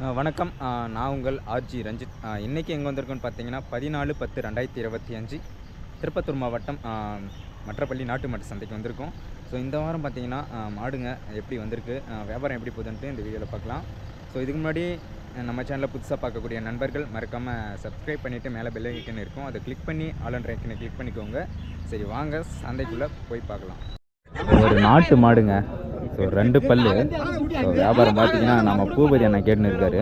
வணக்கம். நான் உங்கள் ஆர்ஜி ரஞ்சித். இன்றைக்கி எங்கே வந்திருக்கோன்னு பார்த்தீங்கன்னா பதினாலு பத்து ரெண்டாயிரத்தி இருபத்தி அஞ்சு திருப்பத்தூர் மாவட்டம் மற்றப்பள்ளி நாட்டு மாட்டு சந்தைக்கு வந்திருக்கோம். ஸோ இந்த வாரம் பார்த்தீங்கன்னா மாடுங்க எப்படி வந்திருக்கு வியாபாரம் எப்படி போகுதுன்ட்டு இந்த வீடியோவில் பார்க்கலாம் ஸோ இதுக்கு முன்னாடி நம்ம சேனலில் புதுசாக பார்க்கக்கூடிய நண்பர்கள் மறக்காமல் சப்ஸ்கிரைப் பண்ணிவிட்டு மேலே பெல் ஐக்கன் இருக்கும். அதை கிளிக் பண்ணி ஆலன் ரேக்கனை கிளிக் பண்ணிக்கோங்க. சரி வாங்க சந்தைக்குள்ளே போய் பார்க்கலாம். ஒரு நாட்டு மாடுங்க. ஸோ ரெண்டு பல்லு. ஸோ வியாபாரம் பார்த்தீங்கன்னா நம்ம பூபதி அண்ணா கேட்டுன்னு இருக்காரு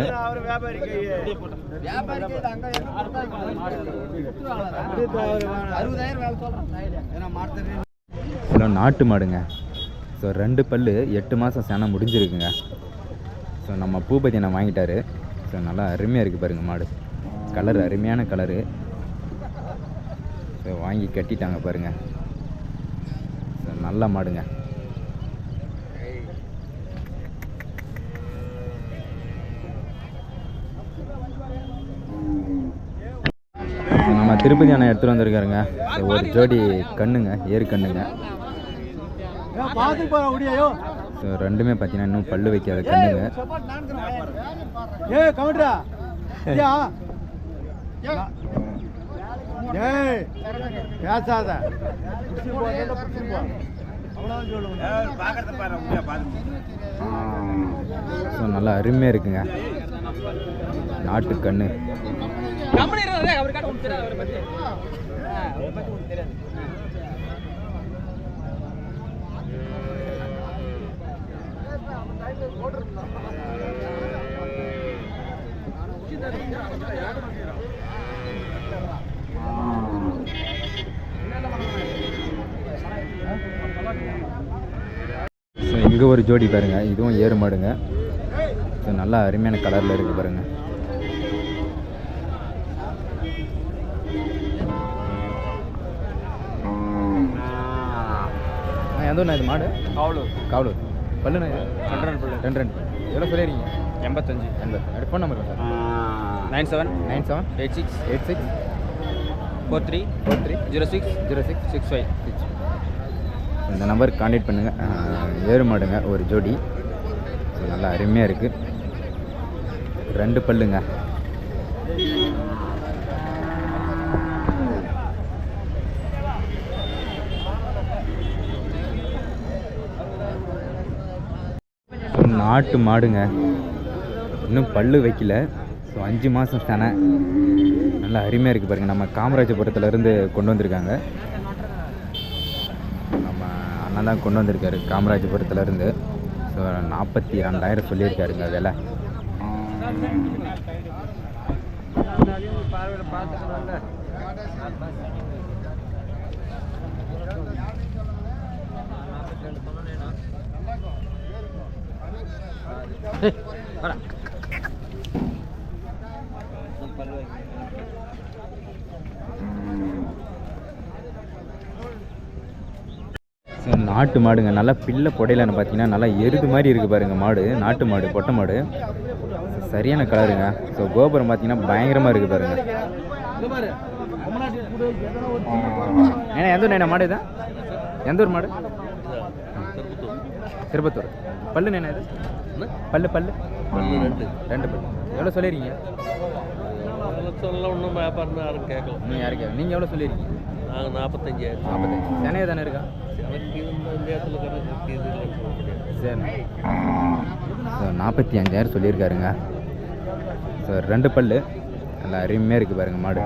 ஹலோ நாட்டு மாடுங்க. ஸோ ரெண்டு பல்லு எட்டு மாதம் சேனம் முடிஞ்சிருக்குங்க. ஸோ நம்ம பூபதி அண்ணா வாங்கிட்டாரு. ஸோ நல்லா அருமையாக இருக்குது பாருங்கள் மாடு. கலர் அருமையான கலரு ஸோ வாங்கி கட்டிட்டாங்க பாருங்கள் ஸோ நல்ல மாடுங்க. நம்ம திருப்பதி அண்ணா எடுத்துகிட்டு வந்திருக்காருங்க. ஒரு ஜோடி கண்ணுங்க ஏறு கண்ணுங்க. ஸோ ரெண்டுமே பார்த்தீங்கன்னா இன்னும் பல்லு வைக்காத கண்ணுங்க. ஏ கவுண்டரா? ஐயா ஏய். பேசாத. ஸோ நல்லா அருமையாக இருக்குங்க. நாட்டு கண்ணு ஸோ இங்கே ஒரு ஜோடி பாருங்க. இதுவும் ஏறு மாடுங்க. ஸோ நல்லா அருமையான கலரில் இருக்குது பாருங்க. எந்த இது மாடு? காவலூர். காவலூர். பல்லுண்ணா இது? ரெண்டு ரெண்டு பல்லு. ரெண்டு ரெண்டு எவ்வளோ சொல்லிடுறீங்க எண்பத்தஞ்சு. எண்பது அடுத்த phone number sir nine seven nine seven eight six eight six four three four three zero six zero six six five six இந்த நம்பருக்கு காண்டாக்ட் பண்ணுங்கள் ஏறு மாடுங்க ஒரு ஜோடி. நல்லா அருமையாக இருக்குது ரெண்டு பல்லுங்க. நாட்டு மாடுங்க. இன்னும் பல்லு வைக்கல. ஸோ அஞ்சு மாதம் தானே நல்லா அருமையாக இருக்குது பாருங்கள் நம்ம காமராஜபுரத்துலேருந்து கொண்டு வந்திருக்காங்க. அதான் தான் கொண்டு வந்திருக்காரு காமராஜபுரத்துலேருந்து. ஸோ நாற்பத்தி ரெண்டாயிரம் சொல்லியிருக்காருங்க விலை. ஸோ நாட்டு மாடுங்க நல்லா பிள்ளை புடையிலன்னு பார்த்தீங்கன்னா நல்லா எருது மாதிரி இருக்குது பாருங்க மாடு நாட்டு மாடு பொட்டை மாடு. சரியான கலருங்க. ஸோ கோபுரம் பார்த்தீங்கன்னா பயங்கரமாக இருக்குது பாருங்க. ஏன்னா எந்த ஊர் மாடு இதான் எந்த ஊர் மாடு? திருப்பத்தூர். பல்லு என்ன இது? பல்லு பல்லு? ரெண்டு ரெண்டு பல்லு எவ்வளோ சொல்லியிருக்கீங்க சொல்லலாம் ஒன்றும் வியாபாரம் யாரும் கேட்கல. நீங்கள் யாருக்கு நீங்கள் எவ்வளோ சொல்லியிருக்கீங்க நாங்கள் நாற்பத்தஞ்சாயிரம் நாற்பத்தஞ்சு சென்னையை தானே இருக்கா? இந்த இடத்துல கணக்கு சரி. ஸோ நாற்பத்தி அஞ்சாயிரம் சொல்லியிருக்காருங்க. ஸோ ரெண்டு பல்லு. நல்லா அருமையாக இருக்குது பாருங்க மாடு.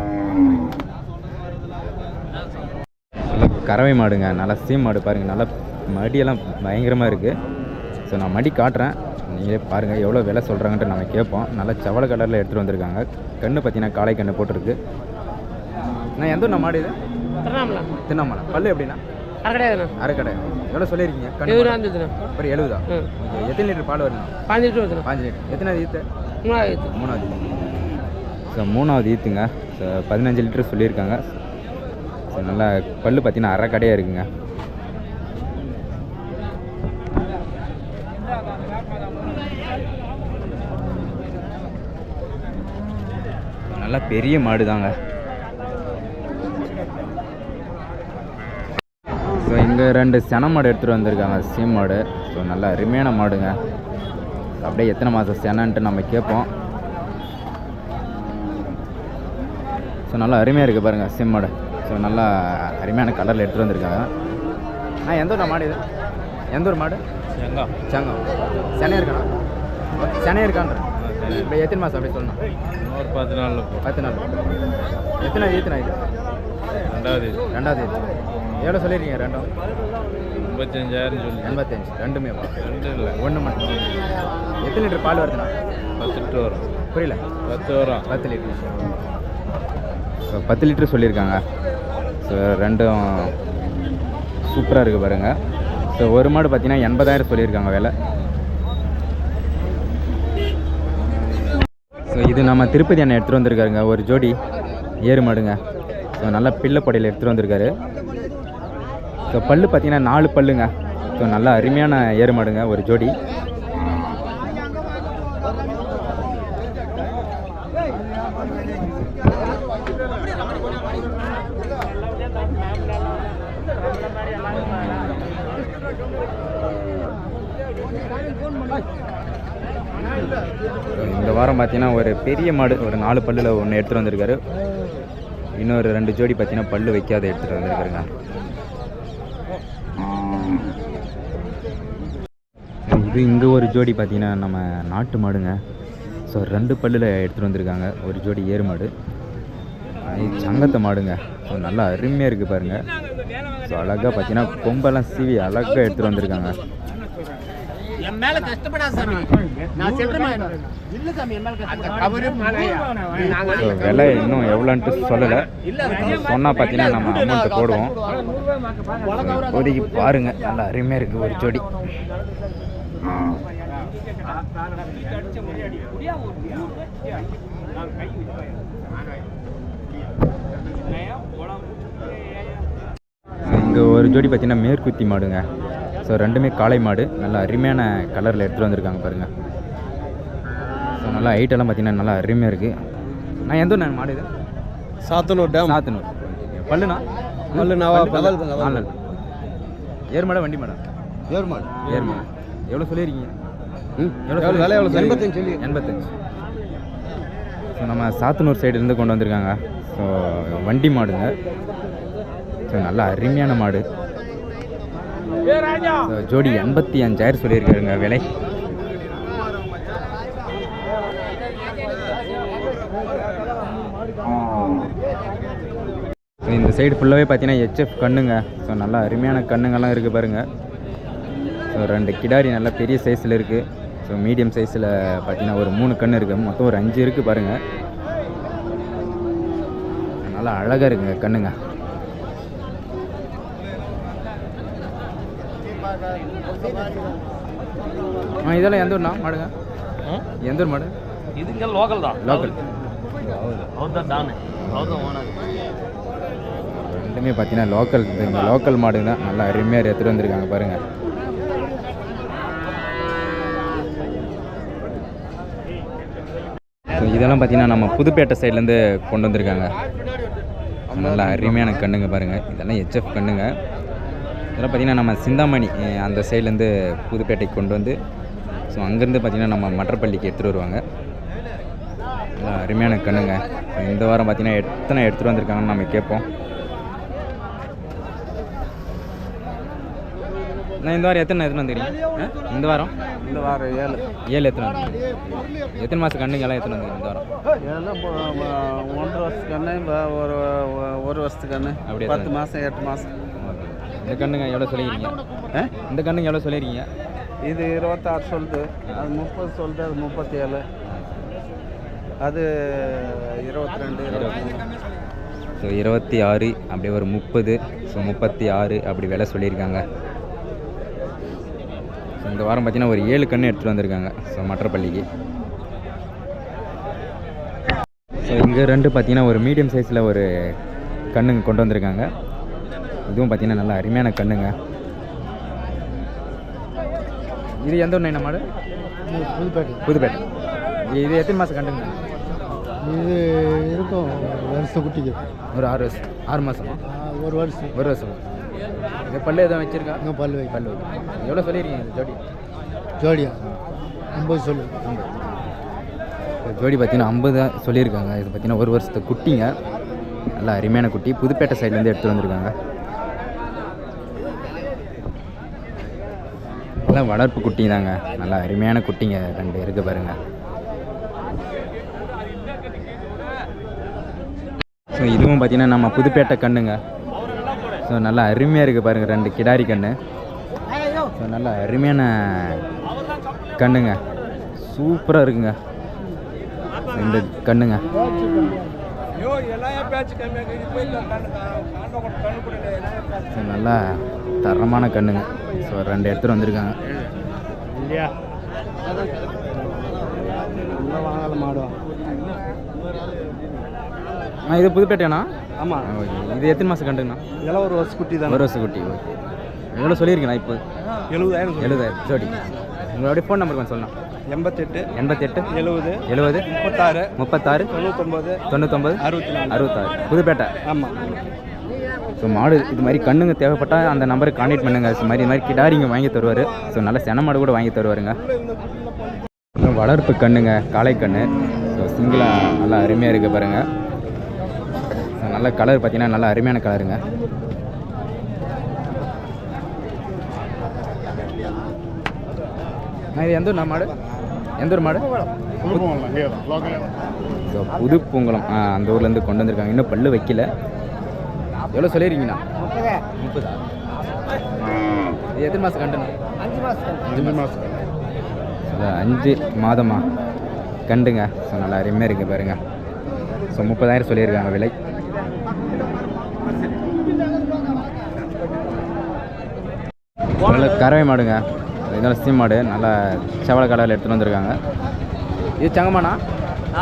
நல்லா கறவை மாடுங்க. நல்லா சீம் மாடு பாருங்கள் நல்லா மடியெல்லாம் பயங்கரமாக இருக்குது ஸோ நான் மடி காட்டுறேன். நீங்களே பாருங்கள் எவ்வளோ விலை சொல்கிறாங்கன்ட்டு நம்ம கேட்போம். நல்லா செவல கலரில் எடுத்துகிட்டு வந்திருக்காங்க. கண்ணு பார்த்தீங்கன்னா காளை கண்ணு போட்டிருக்கு. நான் எந்த மாடு இது? திருவண்ணாமலை. தின்னாமலை பல்லு எப்படின்னா அரைக்கடையாதுண்ணா அரைக்கடை எவ்வளோ சொல்லியிருக்கீங்க? எழுபது ஒரு எழுபதா? எத்தனை லிட்டர் பால் வரணும் பாஞ்சு லிட்டர் வருதுண்ணா. பாஞ்சு லிட்டர். எத்தனாவது ஈத்து? மூணாயிரத்து மூணாவது ஸோ மூணாவது ஈத்துங்க. ஸோ பதினஞ்சு லிட்டர் சொல்லியிருக்காங்க. ஸோ நல்லா பல்லு பார்த்தீங்கன்னா அரை கடையாக இருக்குங்க. நல்லா பெரிய மாடு தாங்க ஸோ இங்கே ரெண்டு சென மாடு எடுத்துகிட்டு வந்திருக்காங்க சீம் மாடு. ஸோ நல்லா அருமையான மாடுங்க. அப்படியே எத்தனை மாதம் செனன்ட்டு நம்ம கேட்போம். ஸோ நல்லா அருமையாக இருக்குது பாருங்கள் சிம்மோட ஸோ நல்லா அருமையான கலரில் எடுத்துகிட்டு வந்திருக்காங்க. ஆ எந்த ஊர் மாடு இது? எந்த ஊர் மாடு? எங்க சங்கம். சென்னை இருக்கானா சென்னை இருக்கான்ற. இப்போ எத்தனை மாதம் அப்படி சொல்லணும்? ஒரு பத்து நாள் பத்து நாள். எத்தனை எத்தனை இது? ரெண்டாவது ரெண்டாவது எவ்வளோ சொல்லியிருக்கீங்க? ரெண்டும் முப்பத்தஞ்சாயிரம் சொல்லி. எண்பத்தஞ்சு. ரெண்டுமே ரெண்டு இல்லை. ஒன்று மட்டும். எத்தனை லிட்டர் பால் வருதுண்ணா? பத்து லிட்டர் வரும். புரியல. பத்து வரும். பத்து லிட்டர். ஸோ பத்து லிட்டர் சொல்லியிருக்காங்க. ஸோ ரெண்டும் சூப்பராக இருக்குது பாருங்கள் ஸோ ஒரு மாடு பார்த்தீங்கன்னா எண்பதாயிரம் சொல்லியிருக்காங்க விலை. ஸோ இது நம்ம திருப்பதி அண்ணன் எடுத்துகிட்டு வந்திருக்காருங்க. ஒரு ஜோடி ஏறு மாடுங்க. ஸோ நல்லா பிள்ளைப்படையில் எடுத்துகிட்டு வந்திருக்காரு. ஸோ பல்லு பார்த்தீங்கன்னா நாலு பல்லுங்க. ஸோ நல்லா அருமையான ஏறு மாடுங்க ஒரு ஜோடி. இந்த வாரம் பார்த்தீங்கன்னா ஒரு பெரிய மாடு ஒரு நாலு பல்லில் ஒன்று எடுத்துகிட்டு வந்திருக்காரு. இன்னொரு ரெண்டு ஜோடி பார்த்தீங்கன்னா பல்லு வைக்காத எடுத்துகிட்டு வந்திருக்காருங்க. இது இங்கே ஒரு ஜோடி பார்த்தீங்கன்னா நம்ம நாட்டு மாடுங்க. ஸோ ரெண்டு பல்லில் எடுத்துகிட்டு வந்திருக்காங்க. ஒரு ஜோடி ஏறு மாடு. இது சங்கத்தை மாடுங்க. ஸோ நல்லா அருமையாக இருக்குது பாருங்கள் ஸோ அழகாக பார்த்தீங்கன்னா கொம்பெல்லாம் சீவி அழகாக எடுத்துகிட்டு வந்திருக்காங்க. என் மேல கஷ்டப்படாத சாமி. நான் செல்றேன் இல்ல சாமி என் மேல கஷ்டப்படாத ஸோ விலை இன்னும் எவ்வளோன்ட்டு சொல்லலை. சொன்னால் பார்த்தீங்கன்னா நம்ம அமௌண்ட்டை போடுவோம். இப்போதைக்கு பாருங்கள் நல்லா அருமையாக இருக்குது ஒரு ஜோடி. இங்கே ஒரு ஜோடி பார்த்தீங்கன்னா மேற்குத்தி மாடுங்க. ஸோ ரெண்டுமே காளை மாடு. நல்லா அருமையான கலரில் எடுத்துகிட்டு வந்திருக்காங்க பாருங்கள் ஸோ நல்லா ஹைட்டெல்லாம் பார்த்தீங்கன்னா நல்லா அருமையாக இருக்குது நான் எந்த ஊர் மாடு இது? சாத்தனூர் டேம். சாத்தனூர். பல்லுண்ணா? பல்லு நவா பல்லு. நாலு ஏர் மாடா வண்டி மாடு? ஏர் மாடு. எவ்வளோ சொல்லியிருக்கீங்க விலை எவ்வளவு சொல்றீங்க? எண்பத்தஞ்சு சொல்லி. எண்பத்தஞ்சு. ஸோ நம்ம சாத்தனூர் சைடு இருந்து கொண்டு வந்திருக்காங்க. ஸோ வண்டி மாடுங்க. ஸோ நல்லா அருமையான மாடு. ஸோ ஜோடி எண்பத்தி அஞ்சாயிரம் சொல்லியிருக்காருங்க விலை. இந்த சைடு ஃபுல்லாகவே பார்த்தீங்கன்னா ஹெச்எஃப் கண்ணுங்க. ஸோ நல்லா அருமையான கண்ணுங்கெல்லாம் இருக்குது பாருங்கள் ஸோ ரெண்டு கிடாரி நல்லா பெரிய சைஸில் இருக்குது ஸோ மீடியம் சைஸில் பார்த்தீங்கன்னா ஒரு மூணு கன்று இருக்குது மொத்தம் ஒரு அஞ்சு இருக்குது பாருங்கள் நல்லா அழகாக இருக்குங்க கண்ணுங்க. ஆ இதெல்லாம் எந்த ஊர்ண்ணா? மாடுங்க. எந்த ஊர் மாடு? இதுங்க லோக்கல் தான். லோக்கல் அவர் தான் டானு. அவர் தான் ஓனர் ரெண்டுமே பார்த்தீங்கன்னா லோக்கல் இந்த லோக்கல் மாடு தான் நல்லா அருமையாக எடுத்துகிட்டு வந்திருக்காங்க பாருங்கள் இதெல்லாம் பார்த்தீங்கன்னா நம்ம புதுப்பேட்டை சைட்லேருந்து கொண்டு வந்திருக்காங்க. நல்லா அருமையான கண்ணுங்க பாருங்கள் இதெல்லாம் ஹெச்எஃப் கண்ணுங்க. இதெல்லாம் பார்த்தீங்கன்னா நம்ம சிந்தாமணி அந்த சைட்லேருந்து புதுப்பேட்டைக்கு கொண்டு வந்து ஸோ அங்கேருந்து பார்த்திங்கன்னா நம்ம மற்றப்பள்ளிக்கு எடுத்துகிட்டு வருவாங்க. நல்லா அருமையான கண்ணுங்க. இந்த வாரம் பார்த்தீங்கன்னா எத்தனை எடுத்துகிட்டு வந்திருக்காங்கன்னு நம்ம கேட்போம். நான் இந்த வாரம் எத்தனை எத்தனை வந்துக்கிறீங்க இந்த வாரம்? இந்த வாரம் ஏழு. ஏழு எத்தனை வந்து எத்தனை மாதம் கண்ணுங்கெல்லாம் எத்தனை வந்து இந்த வாரம்? ஏழு ஒன்றரை வருஷத்துக்கு அண்ணே ஒரு ஒரு வருஷத்துக்கு அண்ணே அப்படியே பத்து. மாதம் எட்டு மாதம் இந்த கண்ணுங்க எவ்வளோ சொல்லிக்கிறீங்க இந்த கண்ணுங்க எவ்வளோ சொல்லியிருக்கீங்க? இது இருபத்தாறு சொல்லுது. அது முப்பது சொல்லுது அது முப்பத்தி ஏழு அது இருபத்தி ரெண்டு இருபத்தி ஸோ இருபத்தி ஆறு அப்படியே ஒரு முப்பது. ஸோ முப்பத்தி ஆறு அப்படி விலை சொல்லியிருக்காங்க. இந்த வாரம் பார்த்தீங்கன்னா ஒரு ஏழு கன்று எடுத்துகிட்டு வந்திருக்காங்க. ஸோ மற்றப்பள்ளிக்கு ஸோ இங்கே ரெண்டு பார்த்தீங்கன்னா ஒரு மீடியம் சைஸில் ஒரு கண்ணுங்க கொண்டு வந்திருக்காங்க. இதுவும் பார்த்தீங்கன்னா நல்லா அருமையான கண்ணுங்க. இது எந்த ஊர் மாடு? புதுப்பேட்டை. புதுப்பேட்டை இது எத்தனை மாதம் கண்டுங்க இது இருக்கும் வருஷம் குட்டிக்கு. ஒரு ஆறு வருஷம் ஆறு மாதமா ஒரு வருஷம். ஒரு வருஷம்? இந்த பல்லு எதுவும் வச்சிருக்கா? இங்கே பல்லு வை பல்லு எவ்வளோ சொல்லியிருக்கீங்க ஜோடி? ஜோடியா? ஐம்பது சொல்லு. ஜோடி பார்த்தீங்கன்னா ஐம்பது தான் சொல்லியிருக்காங்க. இது பார்த்தீங்கன்னா ஒரு வருஷத்து குட்டிங்க. நல்லா அருமையான குட்டி. புதுப்பேட்டை சைட்லேருந்து எடுத்துகிட்டு வந்திருக்காங்க. எல்லாம் வளர்ப்பு குட்டி தாங்க நல்லா அருமையான குட்டிங்க. ரெண்டு இருக்கு பாருங்க. ஸோ இதுவும் பார்த்தீங்கன்னா நம்ம புதுப்பேட்டை கண்ணுங்க. ஸோ நல்லா அருமையாக இருக்குது பாருங்கள் ரெண்டு கிடாரி கண்ணு. ஸோ நல்லா அருமையான கண்ணுங்க. சூப்பராக இருக்குங்க. ரெண்டு கண்ணுங்க. ஸோ நல்லா தரமான கண்ணுங்க. ஸோ ரெண்டு எடுத்துகிட்டு வந்திருக்காங்க. இல்லையா? இது புதுப்பேட்டையாண்ணா ஆமாம் ஓகே. இது எத்தனை மாதம் கண்டுங்கண்ணா? இதெல்லாம் ஒரு வருஷம் குட்டி தான். ஒரு வருஷம் குட்டி ஓகே. எவ்வளோ சொல்லியிருக்கேண்ணா இப்போ? எழுபதாயிரம் எழுபதாயிரம். ஜோடி உங்களுடைய ஃபோன் நம்பர் கொஞ்சம் சொல்லலாம் எண்பத்தெட்டு எண்பத்தெட்டு எழுபது எழுபது முப்பத்தாறு முப்பத்தாறு தொண்ணூத்தொம்பது தொண்ணூத்தொம்பது அறுபத்தி நாலு அறுபத்தாறு. புதுப்பேட்டை? ஆமாம் ஸோ மாடு இது மாதிரி கண்ணுங்க தேவைப்பட்டால் அந்த நம்பருக்கு கான்டெக்ட் பண்ணுங்க. இது மாதிரி இது மாதிரி கிடாரிங்க வாங்கி தருவார். ஸோ நல்ல சென மாடு கூட வாங்கி தருவாருங்க. வளர்ப்பு கண்ணுங்க காளை கண்ணு ஸோ சிங்கிளாக நல்லா அருமையாக இருக்கு பாருங்க. ஸோ நல்ல கலர் பார்த்தீங்கன்னா நல்ல அருமையான கலருங்க இது எந்த ஊர் மாடு? எந்த ஒரு மாடு? புது பூங்குளம் அந்த ஊர்லேருந்து கொண்டு வந்திருக்காங்க. இன்னும் பல்லு வைக்கல. எவ்வளோ சொல்லியிருக்கீங்கண்ணா? முப்பதா? இது எத்தனை மாதம் கண்டுண்ணா? அஞ்சு மாதம் அஞ்சு மாதமா கண்டுங்க. ஸோ நல்லா அருமையாக இருக்குது பாருங்க. ஸோ முப்பதாயிரம் சொல்லியிருக்காங்க விலை. நல்ல கறவை மாடுங்க. இதெல்லாம் சீம் மாடு. நல்லா செவலை கலரில் எடுத்துகிட்டு வந்திருக்காங்க. இது சங்கமாண்ணா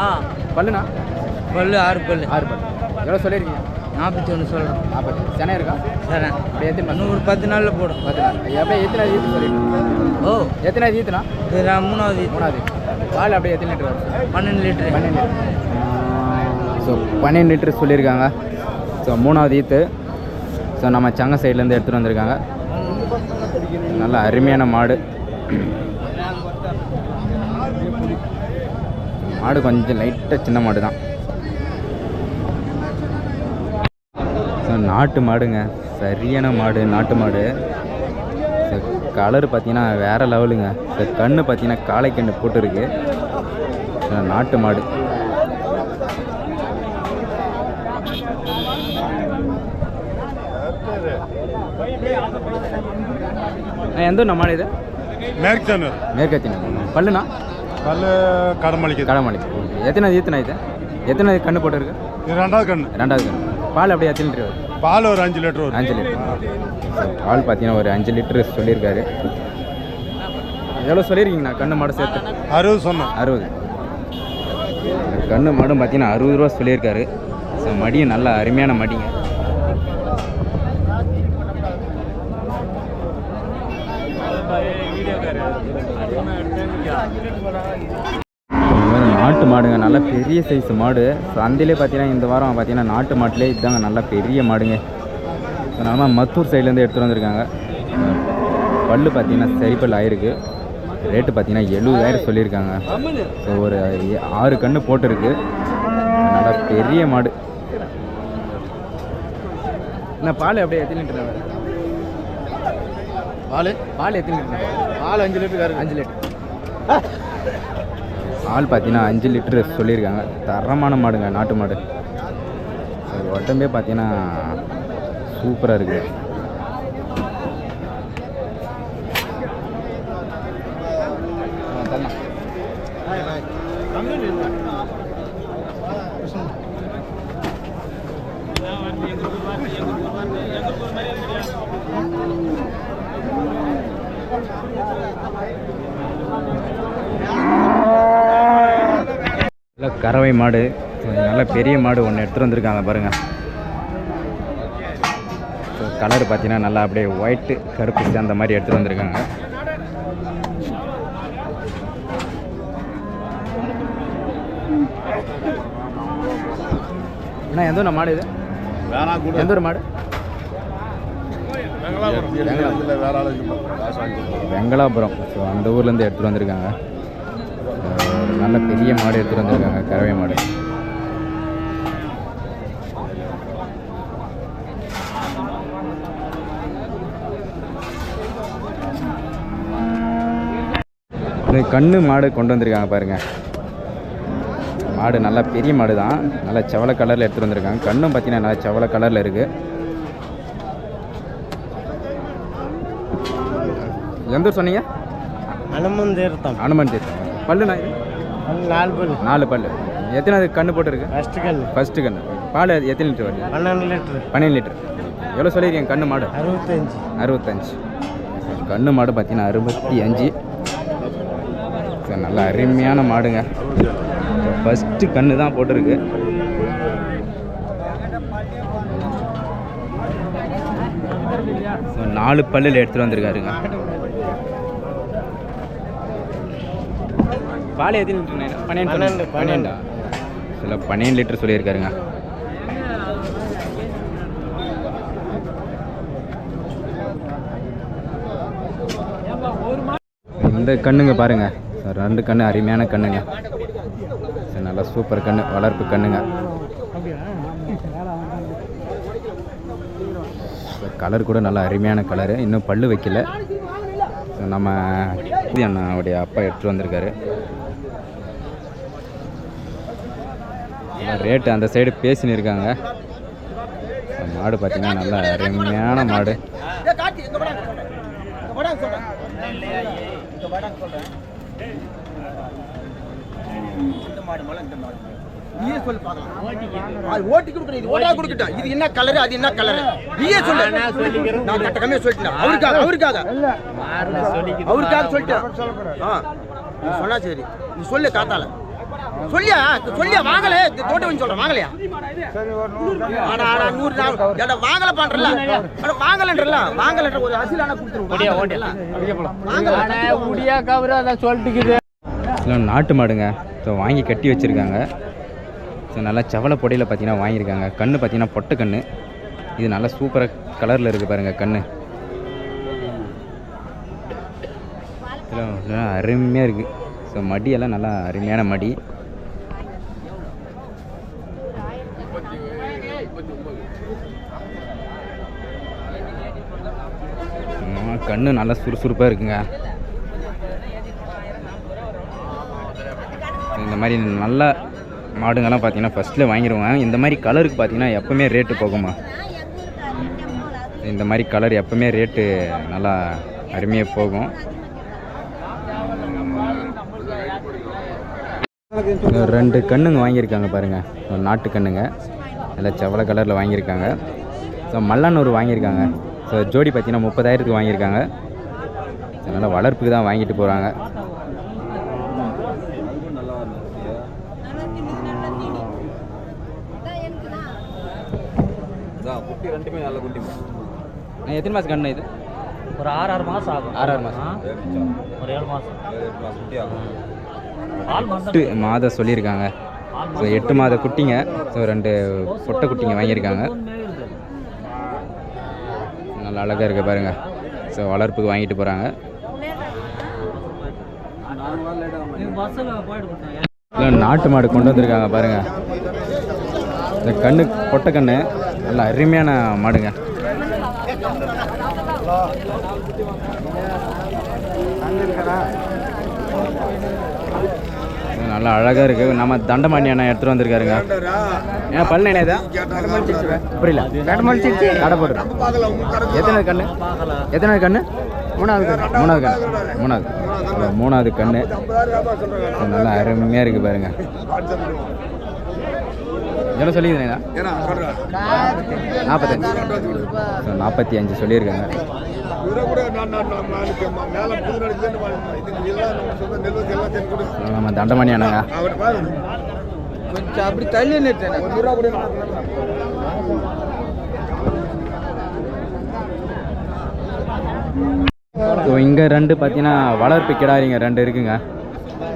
ஆ. பல்லுண்ணா? பல்லு ஆறு பல்லு. ஆறு பல் எவ்வளோ சொல்லியிருக்கீங்க? நாற்பத்தி ஒன்று சொல்கிறேன் நாற்பது. சென்னை இருக்கா? சரி அப்படியே எத்தனை ஒரு பத்து நாளில் போடும். பத்து நாள். அப்படியே எத்தனை ஈத்து சொல்லியிருக்கீங்க ஓ. எத்தனை ஈத்துனா? இது நான் மூணாவது. மூணாவது பால் அப்படியே எத்தனை லிட்டர் பன்னெண்டு லிட்டரு. பன்னெண்டு ஸோ பன்னெண்டு லிட்டர் சொல்லியிருக்காங்க. ஸோ மூணாவது ஈத்து. ஸோ நம்ம சங்க சைட்லேருந்து எடுத்துகிட்டு வந்திருக்காங்க. நல்ல அருமையான மாடு. மாடு கொஞ்சம் லைட்டாக சின்ன மாடு தான் ஸோ நாட்டு மாடுங்க. சரியான மாடு நாட்டு மாடு. ஸோ கலர் பார்த்தீங்கன்னா வேறு லெவலுங்க ஸோ கண்ணு பார்த்தீங்கன்னா காளை கண்ணு போட்டுருக்கு நாட்டு மாடு. மாடு இது? மேற்கத்தனூர் மேற்கத்தின பல்லுண்ணா? பல்லு கடமளிக்குது கடமாளி எத்தனை ஈத்துண்ணா இது? எத்தனை கண்ணு போட்டுருக்கு? இது ரெண்டாவது கண்ணு. ரெண்டாவது கண்ணு. பால் அப்படியே எத்தனை லிட்டர் பால் ஒரு அஞ்சு லிட்டர் வரும் அஞ்சு லிட்டர். பால் பார்த்தீங்கன்னா ஒரு அஞ்சு லிட்டரு சொல்லியிருக்காரு. எவ்வளோ சொல்லியிருக்கீங்கண்ணா? கண்ணு மாடு சேர்த்து. அறுபது சொன்னோம் அறுபது. கண்ணு மாடும் பார்த்தீங்கன்னா அறுபது ரூபா சொல்லியிருக்காரு. ஸோ மடியும் நல்ல அருமையான மடிங்க இந்த மாதிரி நாட்டு மாடுங்க நல்ல பெரிய சைஸ் மாடு. சந்தையிலே பார்த்தீங்கன்னா இந்த வாரம் பார்த்தீங்கன்னா நாட்டு மாட்டிலே இதுதாங்க நல்ல பெரிய மாடுங்க. நம்ம மத்தூர் சைட்லேருந்து எடுத்துகிட்டு வந்திருக்காங்க. பல்லு பார்த்தீங்கன்னா சரிப்பல் ஆயிருக்கு. ரேட்டு பார்த்தீங்கன்னா எழுபதாயிரம் சொல்லியிருக்காங்க. ஸோ ஒரு ஆறு கன்று போட்டிருக்கு. நல்லா பெரிய மாடு. என்ன பால் அப்படியே எத்தனை லிட்டர்? பால்? பால் எத்தனை லிட்டர்? பால் அஞ்சு லிட்டர் அஞ்சு லிட்டர். பால் பார்த்தீங்கன்னா அஞ்சு லிட்டரு சொல்லியிருக்காங்க. தரமான மாடுங்க நாட்டு மாடு. அது உடம்பே பார்த்தீங்கன்னா சூப்பராக இருக்குது நல்ல கறவை மாடு. நல்ல பெரிய மாடு ஒன்று எடுத்துகிட்டு வந்திருக்காங்க பாருங்கள் ஸோ கலர் பார்த்தீங்கன்னா நல்லா அப்படியே ஒயிட்டு கருப்பு சேர்ந்த மாதிரி எடுத்துகிட்டு வந்திருக்காங்க. அண்ணா எந்த ஊர் மாடு இது? எந்த ஒரு மாடு? வெங்கலாபுரம் ஸோ அந்த ஊர்லேருந்து எடுத்துகிட்டு வந்திருக்காங்க. நல்ல பெரிய மாடு எடுத்துகிட்டு வந்திருக்காங்க கறவை மாடு. கண்ணு மாடு கொண்டு வந்திருக்காங்க பாருங்க. மாடு நல்லா பெரிய மாடு தான். நல்லா செவல கலரில் எடுத்துகிட்டு வந்திருக்காங்க. கண்ணும் பார்த்தீங்கன்னா நல்லா செவல கலரில் இருக்குது எந்த சொன்னீங்க? அனுமன் தீர்த்தம் அனுமன் தீர்த்தம் பல்லு நான் நாலு பல். நாலு பல்லு. எத்தனை கண்ணு போட்டுருக்கு? ஃபஸ்ட்டு கல். ஃபஸ்ட்டு கண்ணு. பால் எத்தனை லிட்டர் வருது? பன்னெண்டு லிட்டரு. பன்னெண்டு லிட்டர். எவ்வளோ சொல்லியிருக்கீங்க கண்ணு மாடு? அறுபத்தஞ்சு. அறுபத்தஞ்சு. கண்ணு மாடு பார்த்தீங்கன்னா அறுபத்தி அஞ்சு. சரி நல்ல அருமையான மாடுங்க. ஃபஸ்ட்டு கண்ணு தான் போட்டிருக்கு. நாலு பல்லில் எடுத்துகிட்டு வந்திருக்காருங்க. பால் எத்தனை லிட்டர் பன்னெண்டு பன்னெண்டு, சில பன்னெண்டு லிட்டர் சொல்லியிருக்காருங்க. இந்த கண்ணுங்க பாருங்க. ரெண்டு கண்ணு அருமையான கண்ணுங்க. நல்லா சூப்பர் கண்ணு வளர்ப்பு கண்ணுங்க. கலர் கூட நல்லா அருமையான கலரு இன்னும் பல்லு வைக்கல. நம்ம அண்ணாவுடைய அப்பா எடுத்துட்டு வந்திருக்காரு. ரேட்டு அந்த சைடு பேசின்னு இருக்காங்க. மாடு பார்த்தீங்கன்னா நல்லா அருமையான மாடு. அது ஓட்டி கொடுக்கணும் இது ஓட்டா கொடுக்கட்டும் இது என்ன கலரு அது என்ன கலரு நீயே சொல்லு நான் கட்ட கம்மியா சொல்லிட்டேன். அவருக்காக அவருக்காக அவருக்காக சொல்லிட்டேன். ஆ நீ சொன்னா சரி. நீ சொல்லு காத்தால. சொல்லியா? சொல்லியா? வாங்கல. தோட்டம் வந்து சொல்றேன். வாங்கலையா? ஆனா ஆனா நூறு நாள். ஏடா வாங்கல பண்றல அட வாங்கலன்றல வாங்கலன்ற ஒரு அசிலான கொடுத்துருவோம் வாங்கல. முடியா கவரு அதான் சொல்லிட்டுக்குது. இதெல்லாம் நாட்டு மாடுங்க. ஸோ வாங்கி கட்டி வச்சுருக்காங்க. ஸோ நல்லா செவலை பொடையில் பார்த்தீங்கன்னா வாங்கியிருக்காங்க. கண்ணு பார்த்தீங்கன்னா பொட்டை கண்ணு. இது நல்லா சூப்பராக கலரில் இருக்குது பாருங்கள் கண்ணு. இதெல்லாம் நல்லா அருமையாக இருக்குது ஸோ மடியெல்லாம் நல்லா அருமையான மடி ஆ, கண்ணு நல்லா சுறுசுறுப்பாக இருக்குங்க. இந்த மாதிரி நல்ல மாடுங்கெல்லாம் பார்த்தீங்கன்னா ஃபஸ்ட்டில் வாங்கிடுவேன் இந்த மாதிரி கலருக்கு பார்த்தீங்கன்னா எப்போவுமே ரேட்டு போகுமா இந்த மாதிரி கலர் எப்போவுமே ரேட்டு நல்லா அருமையாக போகும். ரெண்டு கண்ணுங்க வாங்கியிருக்காங்க பாருங்கள் ஒரு நாட்டு கண்ணுங்க. நல்லா செவலை கலரில் வாங்கியிருக்காங்க. ஸோ மல்லானூர் வாங்கியிருக்காங்க. ஸோ ஜோடி பார்த்தீங்கன்னா முப்பதாயிரத்துக்கு வாங்கியிருக்காங்க. அதனால் வளர்ப்புக்கு தான் வாங்கிட்டு போகிறாங்க நான் எத்தனை மாதம் கண்ணு இது? ஒரு ஆறு ஆறு மாதம் ஆகும். ஆறு ஆறு மாதம் ஒரு ஏழு மாதம் எட்டு மாதம் சொல்லியிருக்காங்க. ஸோ எட்டு மாத குட்டிங்க. ஸோ ரெண்டு பொட்டை குட்டிங்க வாங்கியிருக்காங்க. அழகாக இருக்கு பாருங்க. ஸோ வளர்ப்புக்கு வாங்கிட்டு போகிறாங்க நாட்டு மாடு கொண்டு வந்திருக்காங்க பாருங்க. இந்த கண்ணு கொட்டை கண்ணு நல்லா அருமையான மாடுங்க. நல்லா அழகாக இருக்கு. நம்ம தண்டமாணி அண்ணன் எடுத்துகிட்டு வந்திருக்காருங்க. ஏன் பல்லு என்ன இதா? புரியல. கடை போட்டு எத்தனை கண்ணு? எத்தனை கண்ணு? மூணாவது கண்ணு. மூணாவது கண்ணு. மூணாவது. மூணாவது கண்ணு. நல்லா அருமையாக இருக்குது பாருங்க. எவ்வளோ சொல்லியிருந்தீங்களா நாற்பத்தஞ்சு. நாற்பத்தி அஞ்சு சொல்லியிருக்காங்க. நம்ம தண்டமணி அண்ணங்க கொஞ்சம் அப்படி தள்ளி நிறுத்தேன் ஸோ இங்கே ரெண்டு பார்த்தீங்கன்னா வளர்ப்பு கிடாரிங்க ரெண்டு இருக்குங்க.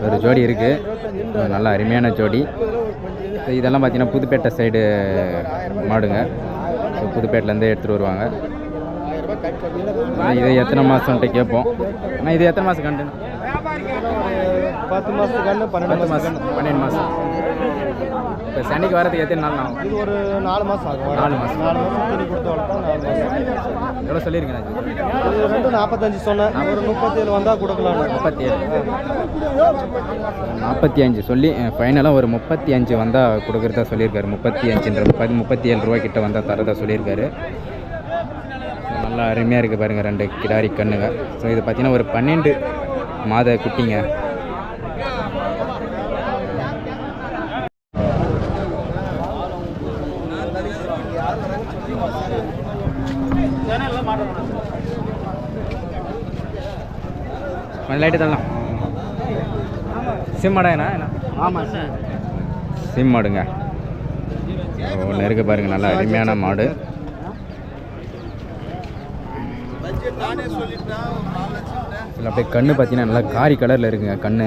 ஒரு ஜோடி இருக்குது நல்ல அருமையான ஜோடி. இதெல்லாம் பார்த்தீங்கன்னா புதுப்பேட்டை சைடு மாடுங்க. ஸோ புதுப்பேட்டிலேருந்தே எடுத்துகிட்டு வருவாங்க. இது எத்தனை மாதம்ன்ட்டு கேட்போம். ஆனால் இது எத்தனை மாதம் கண்டு பத்து மாதத்துக்கு கண்ணு பன்னெண்டு மாதம் மாதம் பன்னெண்டு மாதம் இப்போ சனிக்கு வரதுக்கு எத்தனை நாள் ஆகும் இது ஒரு நாலு மாதம் ஆகும் நாலு மாசம். நாலு மாதம் தண்ணி கொடுத்து வளர்த்தா நாலு மாதம் எவ்வளோ சொல்லியிருக்கேன் அது ரெண்டு நாற்பத்தஞ்சு சொன்னேன். ஒரு முப்பத்தேழு வந்தால் கொடுக்கலாம். முப்பத்தி ஏழு நாற்பத்தி அஞ்சு சொல்லி ஃபைனலாக ஒரு முப்பத்தி அஞ்சு வந்தால் கொடுக்குறதா சொல்லியிருக்காரு. முப்பத்தி அஞ்சுன்ற முப்பது முப்பத்தி ஏழு ரூபா கிட்ட வந்தால் தரதா சொல்லியிருக்காரு. நல்லா அருமையாக இருக்குது பாருங்கள் ரெண்டு கிடாரி கண்ணுங்க. ஸோ இது பார்த்தீங்கன்னா ஒரு பன்னெண்டு மாத குட்டிங்க. கொஞ்சம் லைட்டு தரலாம். சிம் மாடாங்கண்ணா என்ன? ஆமாம் சார் சிம் மாடுங்க ஒன்று இருக்கு பாருங்க நல்லா அருமையான மாடு. இதில் அப்படியே கண்ணு பார்த்தீங்கன்னா நல்லா காரி கலரில் இருக்குங்க கண்ணு.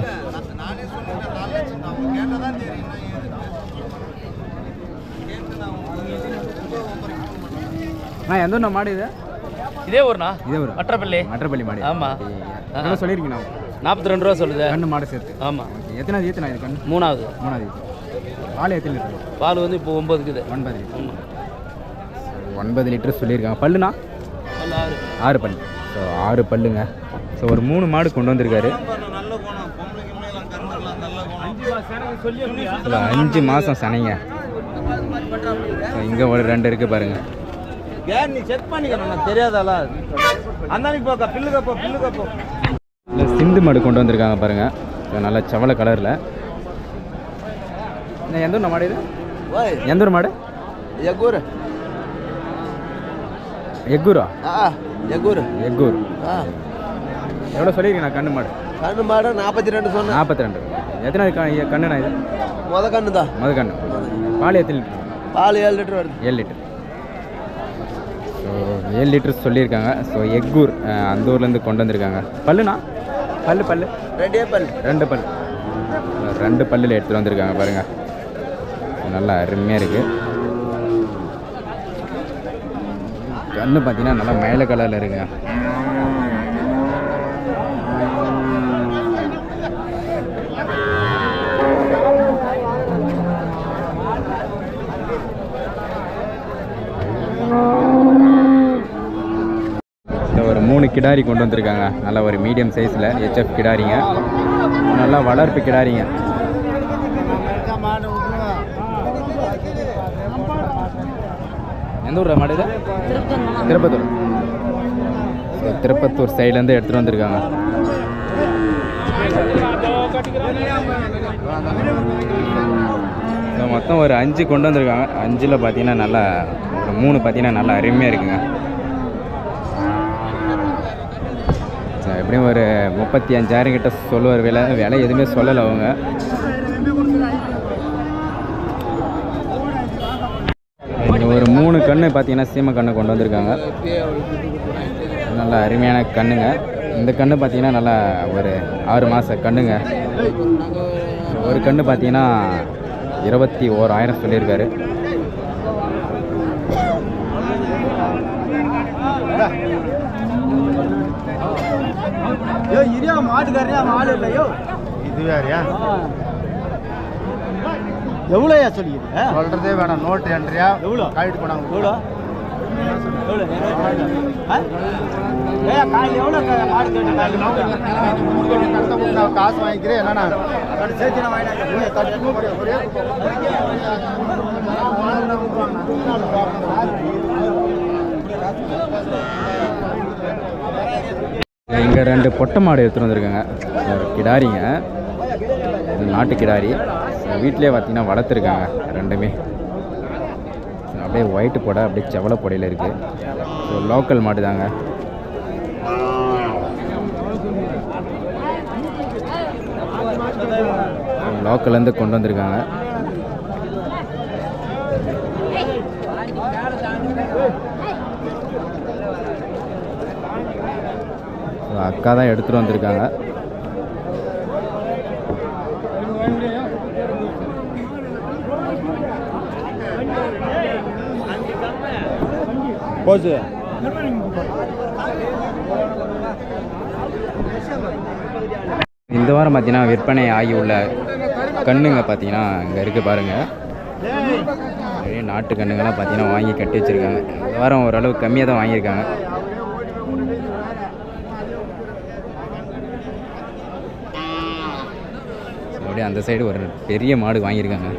நான் எந்த ஊர்ண்ணா மாடு இது? இதே ஊர்ண்ணா? இதே ஒரு மற்றப்பள்ளி. மற்றப்பள்ளி மாடு. ஆமா. எவ்வளோ சொல்லியிருக்கீங்க நாற்பத்தி ரெண்டு ரூபா சொல்லுது. கண்ணு மாடு சேர்த்து. ஆமாம் எத்தனாவது எத்தனை இது கண்ணு? மூணாவது. மூணாவது பால் எத்தனை லிட்டர்? பால் வந்து இப்போ ஒம்பது இருக்குது ஒன்பது லிட்டர். ஒன்பது லிட்டர் சொல்லியிருக்காங்க. பல்லுனா ஆறு. பல்லு ஸோ ஆறு பல்லுங்க. ஸோ ஒரு மூணு மாடு கொண்டு வந்திருக்காரு. அஞ்சு மாதம் சனைங்க. இங்கே ஒரு ரெண்டு இருக்குது பாருங்க. நீ செக் பண்ணிக்கணும் தெரியாதால அந்தானிக்கு போக்கா பில்லுக்கப்போ பில்லுக்கப்போ இல்லை சிந்து மாடு கொண்டு வந்திருக்காங்க பாருங்க. இது நல்லா செவல கலரில் எந்த ஊர் மாடு இது? எந்த ஊர் மாடு? எக்கூரா ஆ எக்கூர் எக்கூர் ஆ. எவ்வளோ சொல்லியிருக்கேன் கண்ணு மாடு. கண்ணு மாடு நாற்பத்தி ரெண்டு சொன்னேன் நாற்பத்தி ரெண்டு எத்தனை கண்ணுண்ணா இது? முத கண்ணு தான். மது கண்ணு. பால் எத்தனை லிட்டர்? பால் ஏழு லிட்டர் வருது. ஏழு லிட்டர். ஸோ ஏழு லிட்டர் சொல்லியிருக்காங்க. ஸோ எக்கூர் அந்த ஊர்லேருந்து கொண்டு வந்திருக்காங்க. பல்லுண்ணா? பல்லு பல்லு. ரெண்டே பல் ரெண்டு பல் ரெண்டு பல்லில் எடுத்துகிட்டு வந்திருக்காங்க பாருங்கள் நல்லா அருமையாக இருக்குது கண்ணு பார்த்தீங்கன்னா நல்லா மேலே கலரில் இருக்குங்க. இந்த ஒரு மூணு கிடாரி கொண்டு வந்திருக்காங்க. நல்ல ஒரு மீடியம் சைஸில் ஹெச்எஃப் கிடாரிங்க. நல்லா வளர்ப்பு கிடாரிங்க. எந்த ஊர் மாடு இது? திருப்பத்தூர். திருப்பத்தூர் சைட்லேருந்து எடுத்துகிட்டு வந்திருக்காங்க. மொத்தம் ஒரு அஞ்சு கொண்டு வந்திருக்காங்க. அஞ்சில் பார்த்தீங்கன்னா நல்லா ஒரு மூணு பார்த்தீங்கன்னா நல்லா அருமையாக இருக்குங்க. எப்படியும் ஒரு முப்பத்தி அஞ்சாயிரம் கிட்ட சொல்லுவார் விலை விலை எதுவுமே சொல்லலை அவங்க. கன்று பார்த்தீங்கன்னா சீம கன்று கொண்டு வந்திருக்காங்க. நல்ல அருமையான கண்ணுங்க. இந்த கன்று பார்த்தீங்கன்னா நல்லா ஒரு ஆறு மாத கண்ணுங்க. ஒரு கன்று பார்த்தீங்கன்னா இருபத்தி ஓராயிரம் சொல்லியிருக்காரு. மாட்டுக்காரியா மாடு இல்லையோ? இது வேறையா? எவ்வளோயா சொல்லிக்கிறீங்க சொல்கிறதே வேணாம். நோட்டு என்றியா எவ்வளோ? காயிட்டு போனாங்க எவ்வளோ? எவ்வளோ? எவ்வளோ காசு வாங்கிக்கிறேன். என்னண்ணா? சேர்த்து நான் இங்கே ரெண்டு பொட்டை மாடு எடுத்துகிட்டு வந்திருக்காங்க. கிடாரிங்க. இது நாட்டு கிடாரி. வீட்டிலே பார்த்தீங்கன்னா வளர்த்துருக்காங்க ரெண்டுமே. அப்படியே ஒயிட்டு போட அப்படியே செவல பொடையில் இருக்குது ஸோ லோக்கல் மாடு தாங்க லோக்கல்லேருந்து கொண்டு வந்திருக்காங்க. அக்கா தான் எடுத்துகிட்டு வந்திருக்காங்க. போச்சு. இந்த வாரம் பார்த்தீங்கன்னா விற்பனை ஆகி உள்ள கண்ணுங்க பார்த்தீங்கன்னா இங்கே இருக்குது பாருங்கள் நிறைய நாட்டு கண்ணுங்கெல்லாம் பார்த்தீங்கன்னா வாங்கி கட்டி வச்சுருக்காங்க. இந்த வாரம் ஓரளவு கம்மியாக தான் வாங்கியிருக்காங்க. அப்படியே அந்த சைடு ஒரு பெரிய மாடு வாங்கியிருக்காங்க.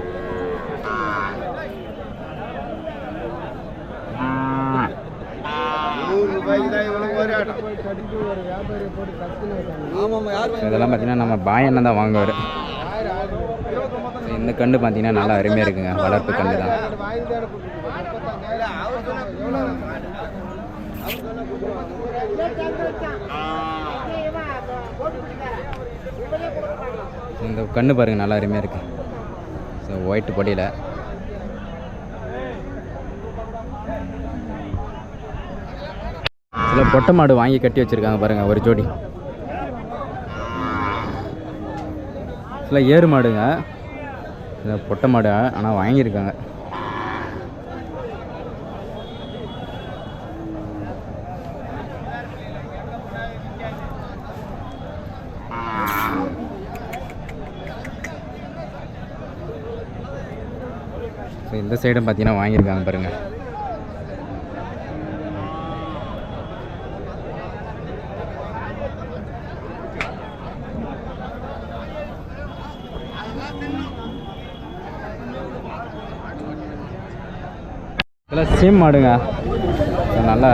இதெல்லாம் பார்த்தீங்கன்னா நம்ம பாயண்ணன் தான் வாங்குவார். இந்த கன்று பார்த்தீங்கன்னா நல்லா அருமையாக இருக்குங்க. வளர்ப்பு கன்று தான். இந்த கன்று பாருங்க நல்லா அருமையாக இருக்கு. ஸோ ஒயிட் பொடியில். சில பொட்டை மாடு வாங்கி கட்டி வச்சுருக்காங்க பாருங்கள் ஒரு ஜோடி. இல்லை ஏறு மாடுங்க. இந்த பொட்டை மாடு ஆனால் வாங்கியிருக்காங்க. ஸோ இந்த சைடும் பார்த்தீங்கன்னா வாங்கியிருக்காங்க பாருங்கள் இதெல்லாம் சேம் மாடுங்க. நல்லா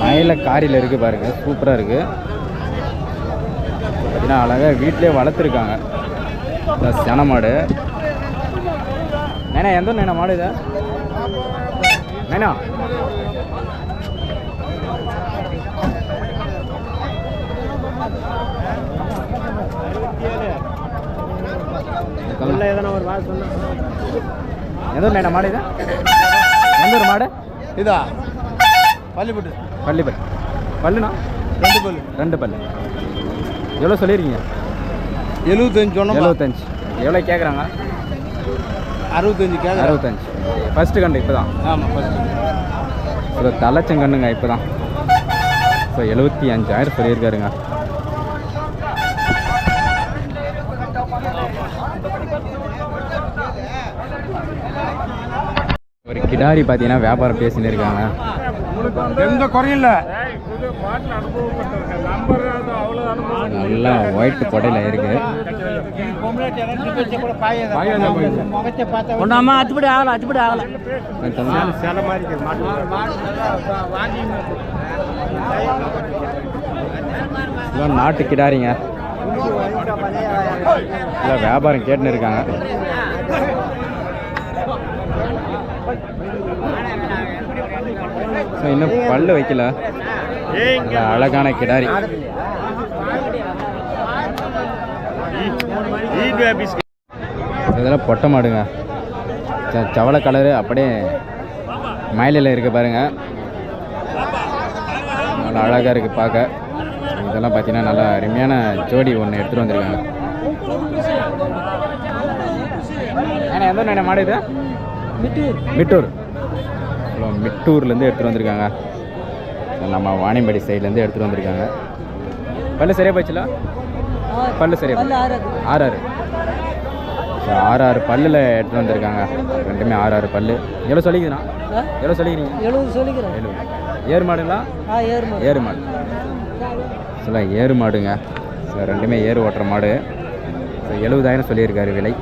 மயில காரியில் இருக்குது பாருங்க. சூப்பராக இருக்குது பார்த்தீங்கன்னா அழகாக வீட்டிலே வளர்த்துருக்காங்க. சென மாடு. நேனா எந்த நேனா மாடு இது? நேனா? எந்த சொன்னா மாடு இது? எந்த ஒரு மாடு? இதா. பள்ளிப்பட்டு பள்ளி பல் பல்லுண்ணா? ரெண்டு பல்லு. ரெண்டு பல்லு. எவ்வளோ சொல்லியிருக்கீங்க? எழுபத்தஞ்சு சொன்னோம் எழுபத்தஞ்சு எவ்வளோ கேட்குறாங்க? அறுபத்தஞ்சு கேட்குறேன் அறுபத்தஞ்சு. ஃபஸ்ட்டு கண்டு இப்போ தான் ஆமாம் ஃபஸ்ட்டு ஸோ தலைச்சங்கண்ணுங்க இப்போ தான் ஸோ எழுபத்தி அஞ்சாயிரம் சொல்லியிருக்காருங்க ஒரு கிடாரி பார்த்தீங்கன்னா வியாபாரம் பேசின்னு இருக்காங்க. எந்த குறையும் இல்லை. நல்லா ஒயிட் கொடையில் இருக்கு. ஒன்றாமா அத்துப்படி ஆகலை அத்துப்படி ஆகலை. நாட்டு கிடாரிங்க. இல்லை வியாபாரம் கேட்டுன்னு இருக்காங்க. இன்னும் பல்லு வைக்கல. அழகான கிடாரி. இதெல்லாம் பொட்டை மாடுங்க. சவள கலரு அப்படியே மயிலில் இருக்கு பாருங்க. நல்லா அழகாக இருக்குது பார்க்க. இதெல்லாம் பார்த்தீங்கன்னா நல்லா அருமையான ஜோடி ஒன்று எடுத்துகிட்டு வந்திருக்காங்க. ஏன்னா எந்த மாடு இது? மிட்டூர். ஹலோ மிட்டூர்லேருந்து எடுத்துகிட்டு வந்திருக்காங்க. நம்ம வாணியம்படி சைட்லேருந்து எடுத்துகிட்டு வந்திருக்காங்க. பல்லு சரியாக போச்சுல பல்லு சரியா ஆறு ஆறு ஸோ ஆறு ஆறு பல்லில் எடுத்துகிட்டு வந்திருக்காங்க. ரெண்டுமே ஆறு ஆறு பல்லு. எவ்வளோ சொல்லிக்குதுண்ணா? எவ்வளோ சொல்லிக்கிறீங்க? எழுபது சொல்லிக்கிறேன். எழுபது. ஏறு மாடுங்களா? ஏறு ஏறு மாடு. சில ஏறு மாடுங்க. ஸோ ரெண்டுமே ஏறு ஓட்டுற மாடு. ஸோ எழுபதாயிரம் சொல்லியிருக்காரு விலை.